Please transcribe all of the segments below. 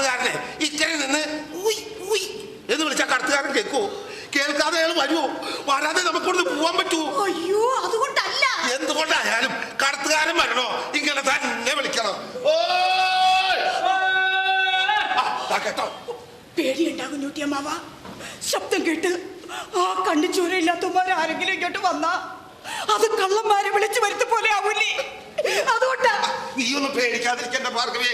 കടത്തുകാരനെ ഇക്കരെ നിന്ന് എന്ന് വിളിച്ചാൽ കടത്തുകാരൻ കേൾക്കുവോ കേൾക്കാതെ അയാൾ വരുമോ വരാതെ നമുക്കൊന്ന് പോവാൻ പറ്റുമോ അയ്യോ അതുകൊണ്ടല്ല. എന്തുകൊണ്ടായാലും കടത്തുകാരൻ വരണോ? ഇങ്ങനെ തന്നെ വിളിക്കണം. ഓ പേടിയുണ്ടാകും ഞൂട്ടിയമ്മാവ ശബ്ദം കേട്ട് ആ കണ്ണു ചോരയില്ലാത്തമാർ ആരെങ്കിലും ഇങ്ങോട്ട് വന്നാ അത് കള്ളന്മാരെ വിളിച്ചു വരുത്ത പോലെ ആവൂലേ അതുകൊണ്ടാ. നീ ഒന്ന് പേടിക്കാതിരിക്കേണ്ട ഭാർഗവേ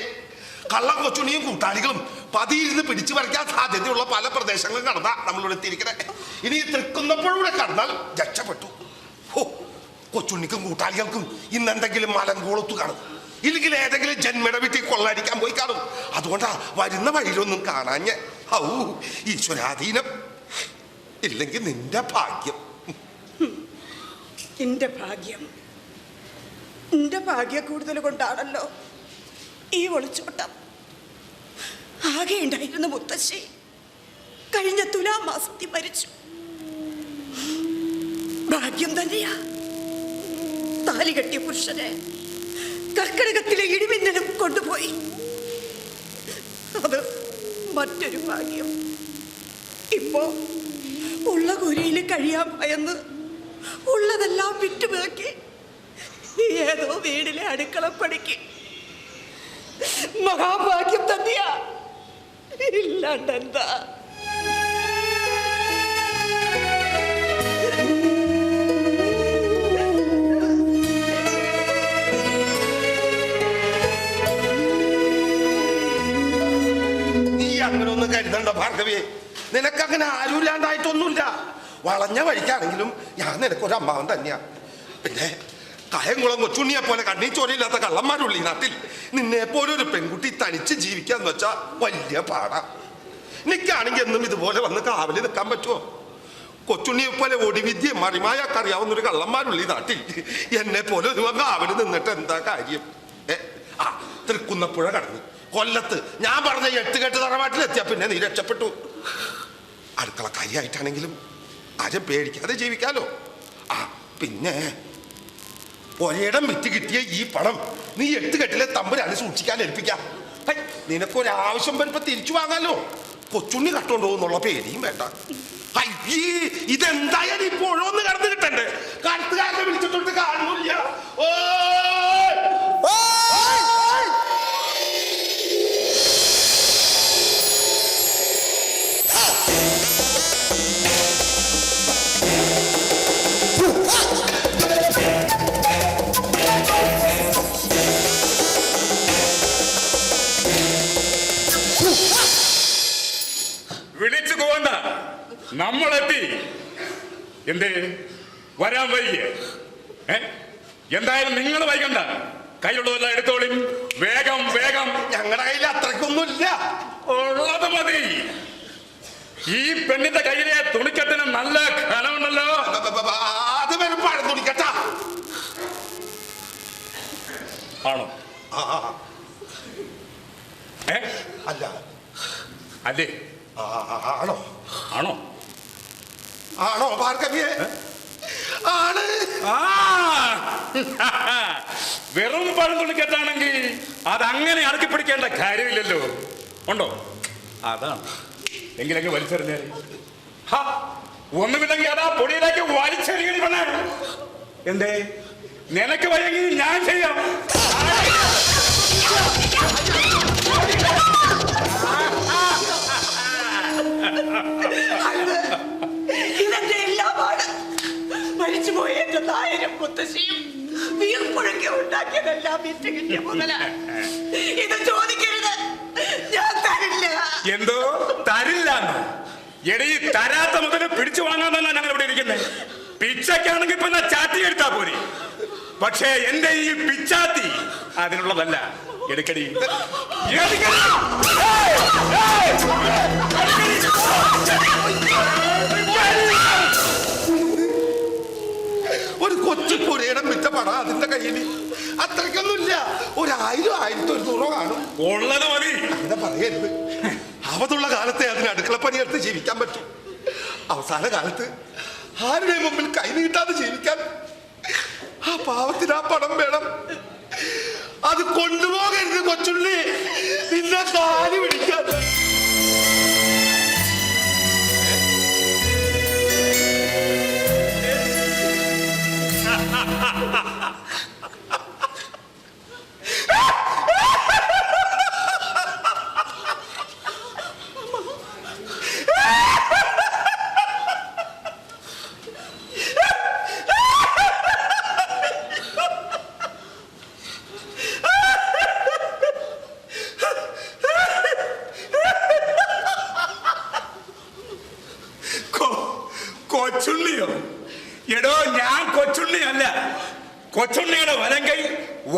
കള്ളം കൊച്ചുണിയും കൂട്ടാളികളും പതിയിരുന്ന് പിടിച്ചു പറിക്കാൻ സാധ്യതയുള്ള പല പ്രദേശങ്ങളും കടന്നാ നമ്മളിവിടെ എത്തിയിരിക്കണേ. ഇനി തൃക്കുന്നപ്പോഴൂടെ കടന്നാൽ രക്ഷപ്പെട്ടു. ഓ കൊച്ചുണ്ണിക്കും കൂട്ടാളികൾക്കും ഇന്ന് എന്തെങ്കിലും മലങ്കോളത്തു കാണും. ഇല്ലെങ്കിൽ ഏതെങ്കിലും ജന്മയുടെ വീട്ടിൽ കൊള്ളടിക്കാൻ പോയി കാണും. അതുകൊണ്ടാ വരുന്ന വഴിയിലൊന്നും കാണാഞ്ഞ. ഔ ഈശ്വരാധീനം. ഇല്ലെങ്കിൽ നിന്റെ ഭാഗ്യം. നിന്റെ ഭാഗ്യം. നിന്റെ ഭാഗ്യ കൂടുതൽ കൊണ്ടാണല്ലോ ഈ ഒളിച്ചോട്ടം. ഉണ്ടായിരുന്ന മുത്തശ്ശി. കഴിഞ്ഞ തുലാം മാസത്തിൽ മരിച്ചു. ഭാഗ്യം തന്നെയാ. താലി കെട്ടിയ പുരുഷനെ കർക്കടകത്തിലെ ഇടിമിന്നലും കൊണ്ടുപോയി. അത് മറ്റൊരു ഭാഗ്യം. ഇപ്പോ ഉള്ള കുരയിൽ കഴിയാൻ ഭയന്ന് ഉള്ളതെല്ലാം വിറ്റുമുതക്കി ഏതോ വീടിലെ അടുക്കളപ്പണിക്ക്. മഹാഭാഗ്യം തന്നെയാ. ഇല്ലാണ്ടെന്താ? നീ അങ്ങനെ ഒന്നും കരുതണ്ട ഭാർഗവിയെ. നിനക്ക് അങ്ങനെ ആരുമില്ലാണ്ടായിട്ടൊന്നുമില്ല. വളഞ്ഞ വഴിക്കാണെങ്കിലും ഞാൻ നിനക്കൊരു അമ്മാവൻ തന്നെയാ. പിന്നെ കയംകുളം കൊച്ചുണ്ണിയെ പോലെ കണ്ണീ ചോരയില്ലാത്ത കള്ളന്മാരുള്ളി നാട്ടിൽ നിന്നെ പോലെ ഒരു തനിച്ച് ജീവിക്കാന്ന് വെച്ചാ വലിയ പാടാ. എനിക്കാണെങ്കിൽ എന്നും ഇതുപോലെ വന്ന് കാവലി നിൽക്കാൻ പറ്റുമോ? കൊച്ചുണ്ണിയെ പോലെ ഒടിവിദ്യയും മറിമായൊക്കെ അറിയാവുന്ന ഒരു കള്ളന്മാരുള്ളി നാട്ടിൽ. എന്നെ പോലെ ഒരു കാവലി നിന്നിട്ട് എന്താ കാര്യം? ഏ ആ തൃക്കുന്നപ്പുഴ കടന്ന്. കൊല്ലത്ത്. ഞാൻ പറഞ്ഞ എട്ടുകെട്ട് തറവാട്ടിലെത്തിയ പിന്നെ നീ രക്ഷപ്പെട്ടു. അടുക്കള കാര്യമായിട്ടാണെങ്കിലും ആരും പേടിക്കാതെ ജീവിക്കാലോ. ആ പിന്നെ ഒരിടം വിറ്റ് കിട്ടിയ ഈ പണം നീ എട്ടുകെട്ടിലെ തമ്പുരാണ് സൂക്ഷിക്കാൻ ഏൽപ്പിക്കാം. നിനക്കൊരാവശ്യം വരുമ്പോ തിരിച്ചു വാങ്ങാലോ. കൊച്ചുണ്ണി കട്ടോണ്ട് പോകുന്നുള്ള പേടിയും വേണ്ട. ഇതെന്തായാലും ഇപ്പോഴൊന്ന് കടന്നു കിട്ടണ്ടേ? കടത്തുകാരനെ വിളിച്ചിട്ടുണ്ട് കാണുന്നില്ല ഓയ്! നമ്മളെത്തി. എന്തേ? വരാൻ വൈകിയ. ഏ? എന്തായാലും നിങ്ങൾ വൈകണ്ട. കയ്യിലുള്ളതെല്ലാം എടുത്തോളിൻ. വേഗം വേഗം. ഞങ്ങളുടെ കയ്യിൽ അത്രക്കൊന്നുമില്ല ഉള്ളത് മതി. ഈ പെണ്ണിന്റെ കയ്യിലെ തുണിക്കത്തിന് നല്ല ഘനമുണ്ടല്ലോ അത് വരും തുണിക്കട്ട. ആണോ? അല്ല. അല്ലേ? ആണോ? ആണോ? ആണോ ഭാർഗവിയെ? ആണ്. ആ. വെറും പഴം അത് അതങ്ങനെ അടക്കി പിടിക്കേണ്ട കാര്യമില്ലല്ലോ. ഉണ്ടോ? അതാണ്. എങ്കിലൊക്കെ വലിച്ചെറിഞ്ഞാൽ ഹാ, ഒന്നുമില്ലെങ്കിൽ അതാ പൊടിയിലേക്ക് വലിച്ചെറിയണി പെണ്ണേ. എന്തേ? നിനക്ക് വയ്യെങ്കിൽ ഞാൻ ചെയ്യാം. മുത്തശ്ശിയും വീർപ്പുഴക്കി ഉണ്ടാക്കിയതെല്ലാം വിറ്റ് കിട്ടിയ മുതല. ഇത് ചോദിക്കരുത്. ഞാൻ തരില്ല. എന്തോ? തരില്ല എടീ തരാത്ത മുതൽ പിടിച്ചു വാങ്ങാമെന്നാ ഞങ്ങൾ ഇവിടെ ഇരിക്കുന്നത് പിച്ചക്കാണെങ്കിൽ ഇപ്പൊ ചാത്തി എടുത്താ പോരെ. പക്ഷേ എന്റെ ഈ പിച്ചാത്തി അതിനുള്ളതല്ല. എടുക്കടി. എടുക്കടി. കയ്യിൽ അത്രക്കൊന്നുമില്ല ഒരു ആയിരം ആയിരത്തി ഒരുന്നൂറോ കാണും. ഉള്ളത് മതി. അങ്ങനെ പറയരുത്? അവതുള്ള കാലത്തെ അതിന് അടുക്കളപ്പണി എടുത്ത് ജീവിക്കാൻ പറ്റും. അവസാന കാലത്ത് ആരുടെ മുമ്പിൽ കൈ നീട്ടാതെ ജീവിക്കാൻ? ആ പാവത്തിന് ആ പണം വേണം. അത് കൊണ്ടുപോകരുത് കൊച്ചുള്ളി നിന്നെ കാലി പിടിക്കാൻ. കൊച്ചുണ്ണിയുടെ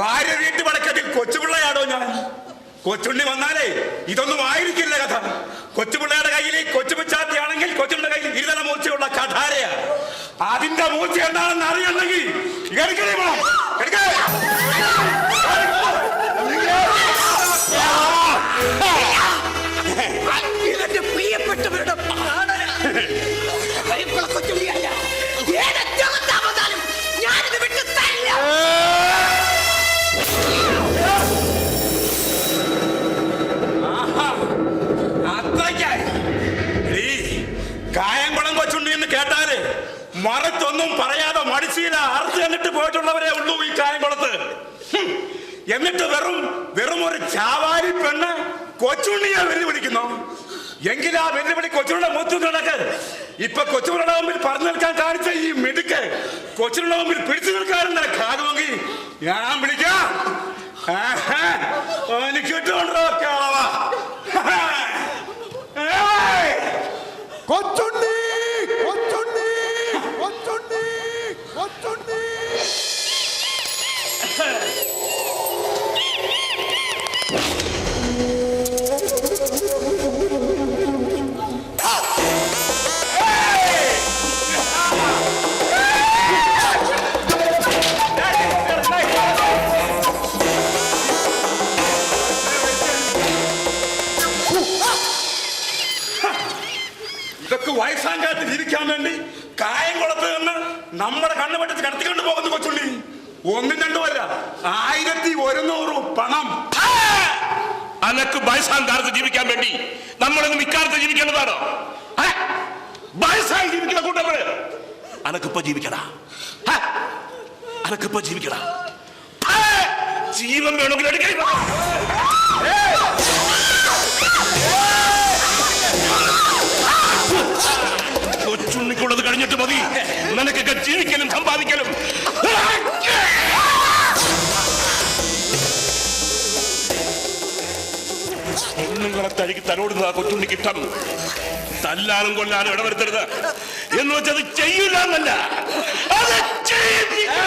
വാര്യവീട്ട് വടക്കത്തിൽ കൊച്ചുപിള്ളയാണോ ഞാൻ? കൊച്ചുണ്ണി വന്നാലേ ഇതൊന്നും ആയിരിക്കില്ല കഥ. കൊച്ചുപിള്ളയുടെ കയ്യിൽ ഈ കൊച്ചുപിച്ചാത്തിയാണെങ്കിൽ കൊച്ചുണ്ണിയുടെ കയ്യിൽ ഇരുതല മൂർച്ചയുള്ള കഠാരയാ. അതിന്റെ മൂർച്ച എന്താണെന്ന് അറിയണമെങ്കിൽ എടുക്കണേ. മറത്തൊന്നും പറയാതെ മടിച്ചീല അറുത്ത് എന്നിട്ട് പോയിട്ടുള്ളവരെ ഉള്ളൂ ഈ കായംകുളത്ത്. എന്നിട്ട് വെറും വെറും ഒരു ചാവാരി പെണ്ണ് കൊച്ചുണ്ണിയെ വെല്ലുവിളിക്കുന്നു. എങ്കിലാ വെല്ലുവിളി കൊച്ചുണ്ണിയുടെ മൂത്തു കിടക്ക്. ഇപ്പൊ കൊച്ചുണ്ണിയുടെ മുമ്പിൽ പറഞ്ഞു നിൽക്കാൻ കാണിച്ച ഈ മിടുക്ക് കൊച്ചുണ്ണിയുടെ മുമ്പിൽ പിടിച്ചു നിൽക്കാറുണ്ട് കാകുമെങ്കിൽ ഞാൻ വിളിക്കാം. എനിക്ക് കിട്ടുകൊണ്ടോ കേളവാ. ഏയ്! ഒന്നും രണ്ടുമല്ല ആയിരത്തി ഒരുന്നൂറ് പണം. അനക്ക് വയസ്സാം കാലത്ത് ജീവിക്കാൻ വേണ്ടി നമ്മളൊന്നും ഇക്കാലത്ത് ജീവിക്കേണ്ടതാണോ? വയസ്സായി ജീവിക്കുന്ന കൂട്ടങ്ങൾ. അനക്കിപ്പോ ജീവിക്കടാ? അനക്കിപ്പോ ജീവിക്കടാ? ജീവൻ വേണമെങ്കിൽ എടുക്കാൻ കൊച്ചുണ്ണിക്കുള്ളത് കഴിഞ്ഞിട്ട് മതി. നിനക്കൊക്കെ ജീവിക്കലും സമ്പാദിക്കലും. പെണ്ണുങ്ങളെ തഴുകി തലോടുന്ന ആ കൊച്ചുണ്ണിക്ക് ഇഷ്ടം തല്ലാനും കൊല്ലാനും ഇടവരുത്തരുത്. എന്ന് വെച്ചത് ചെയ്യില്ല എന്നല്ല അത് ചെയ്യിപ്പിക്കും.